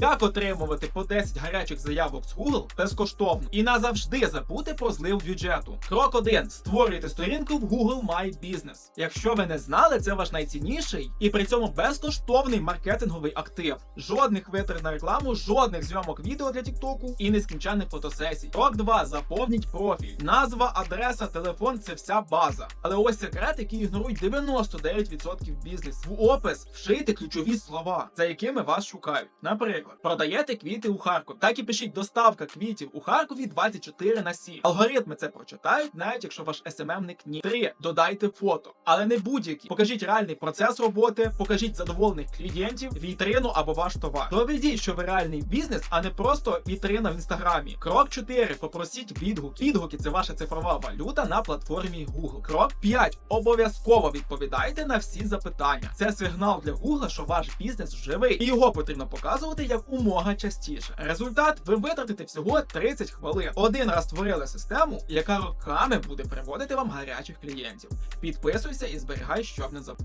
Як отримувати по 10 гарячих заявок з Google безкоштовно і назавжди забути про злив бюджету. Крок 1. Створюйте сторінку в Google My Business. Якщо ви не знали, це ваш найцінніший і при цьому безкоштовний маркетинговий актив. Жодних витрат на рекламу, жодних зйомок відео для Тіктоку і нескінченних фотосесій. Крок 2. Заповніть профіль. Назва, адреса, телефон це вся база. Але ось секрет, який ігнорують 99% бізнесу. В опис вшийте ключові слова, за якими вас шукають. Наприклад, продаєте квіти у Харкові. Так і пишіть доставка квітів у Харкові 24 на 7. Алгоритми це прочитають, навіть якщо ваш СММник ні. 3. Додайте фото, але не будь-які. Покажіть реальний процес роботи, покажіть задоволених клієнтів, вітрину або ваш товар. Доведіть, що ви реальний бізнес, а не просто вітрина в інстаграмі. Крок 4. Попросіть відгуки. Відгуки це ваша цифрова валюта на платформі Google. Крок 5. Обов'язково відповідайте на всі запитання. Це сигнал для Google, що ваш бізнес живий, і його потрібно показувати як умога частіше. Результат ви витратите всього 30 хвилин. Один раз створили систему, яка роками буде приводити вам гарячих клієнтів. Підписуйся і зберігай, щоб не забути.